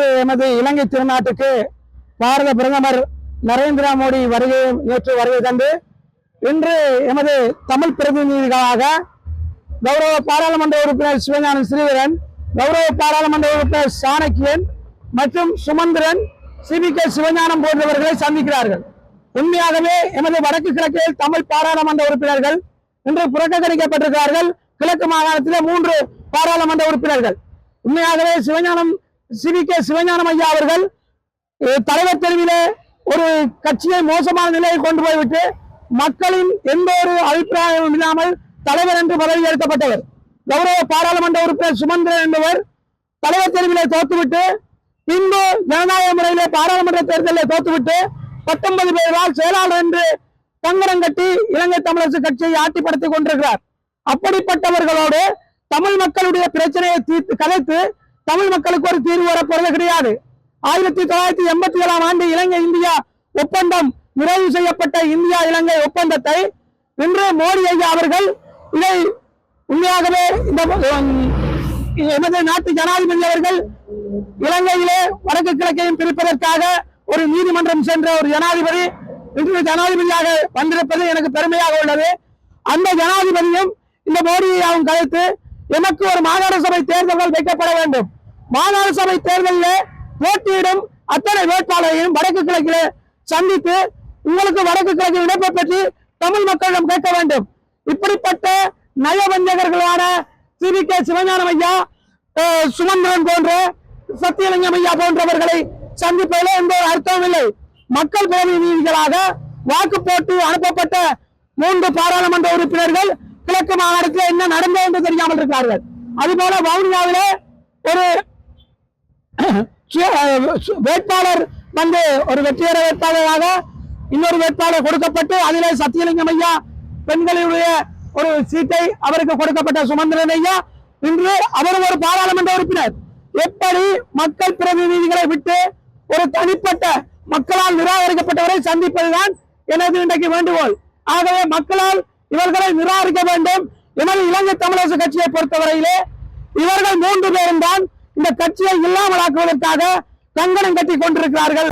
இன்று எமது இலங்கை திருநாட்டுக்கு பாரத பிரதமர் நரேந்திர மோடி வருகை நேற்று வருகை தந்து இன்று எமது தமிழ் பிரதிநிதிகளாக கௌரவ பாராளுமன்ற உறுப்பினர் சிவஞானம் ஸ்ரீதரன் கௌரவ பாராளுமன்ற உறுப்பினர் சாணக்கியன் மற்றும் சுமந்திரன் சிபிகே சிவஞானம் போன்றவர்களை சந்திக்கிறார்கள். உண்மையாகவே எமது வடக்கு கிழக்கில் தமிழ் பாராளுமன்ற உறுப்பினர்கள் இன்று புறக்கணிக்கப்பட்டிருக்கிறார்கள். கிழக்கு மாகாணத்திலே மூன்று பாராளுமன்ற உறுப்பினர்கள். உண்மையாகவே சிவஞானம் சிபிகே சிவஞானம் ஐயா அவர்கள் தலைவர் தெருவிலே ஒரு கட்சியை மோசமான நிலையை கொண்டு போய்விட்டு மக்களின் எந்த ஒரு அபிப்பிராயமும் இல்லாமல் தலைவர் என்று பதவி ஏற்கப்பட்டவர் கௌரவ பாராளுமன்ற உறுப்பினர் சுமந்திரன் என்பவர் தலைவர் தெருவிலே தோத்துவிட்டு பின்பு ஜனநாயக முறையிலே பாராளுமன்ற தேர்தலில் தோத்துவிட்டு பத்தொன்பது பேரால் செயலாளர் என்று கங்கணம் கட்டி இலங்கை தமிழரசு கட்சியை ஆட்டிப்படுத்திக் கொண்டிருக்கிறார். அப்படிப்பட்டவர்களோடு தமிழ் மக்களுடைய பிரச்சனையை தீர்த்து கலைத்து தமிழ் மக்களுக்கு ஒரு தீர்வு வரப்போறது கிடையாது. ஆயிரத்தி தொள்ளாயிரத்தி எண்பத்தி ஏழாம் ஆண்டு இலங்கை இந்தியா ஒப்பந்தம் நிறைவு செய்யப்பட்ட இந்தியா இலங்கை ஒப்பந்தத்தை இன்று மோடி ஐயா அவர்கள் இதை உண்மையாகவே இந்த எமது நாட்டு ஜனாதிபதி அவர்கள் இலங்கையிலே வடக்கு கிழக்கையும் பிரிப்பதற்காக ஒரு நீதிமன்றம் சென்ற ஒரு ஜனாதிபதி இன்று ஜனாதிபதியாக வந்திருப்பது எனக்கு பெருமையாக உள்ளது. அந்த ஜனாதிபதியும் இந்த மோடியையாவும் கலைத்து எனக்கு ஒரு மாகாண சபை தேர்தல்கள் வைக்கப்பட வேண்டும். மாகாண சபை தேர்தலில் போட்டியிடும் அத்தனை வேட்பாளரையும் வடக்கு கிழக்கிலே சந்தித்து உங்களுக்கு வடக்கு கிழக்கில் இணைப்பை பற்றி தமிழ் மக்களிடம் கேட்க வேண்டும். இப்படிப்பட்ட நயவஞ்சகர்களான சி கே சிவஞானம் ஐயா சுமந்திரன் போன்ற சத்தியலிங்கம் ஐயா போன்றவர்களை சந்திப்பதில் எந்த ஒரு அர்த்தமும் இல்லை. மக்கள் பிரதிநிதிகளாக வாக்கு போட்டு அனுப்பப்பட்ட மூன்று பாராளுமன்ற உறுப்பினர்கள் கிழக்கு மாகாணத்தில் என்ன நடந்தது என்று தெரியாமல் இருக்கிறார்கள். அதுபோல வவுனியாவிலே ஒரு வேட்பாளர் வந்து ஒரு வெற்றியர வேட்பாளராக இன்னொரு வேட்பாளர் கொடுக்கப்பட்டு அதிலே சத்தியலிங்கம் ஐயா பெண்களுடைய ஒரு சீட்டை அவருக்கு கொடுக்கப்பட்ட சுமந்திரன் ஐயா. இன்று அவர் ஒரு பாராளுமன்ற உறுப்பினர். எப்படி மக்கள் பிரதிநிதிகளை விட்டு ஒரு தனிப்பட்ட மக்களால் நிராகரிக்கப்பட்டவரை சந்திப்பதுதான் எனது இன்றைக்கு வேண்டுகோள். ஆகவே மக்களால் இவர்களை நிராகரிக்க வேண்டும். எமது இலங்கை தமிழரசு கட்சியை பொறுத்தவரையிலே இவர்கள் மூன்று பேரும் தான் இந்த கட்சியை இல்லாமலாக்குவதற்காக கங்கணம் கட்டி கொண்டிருக்கிறார்கள்.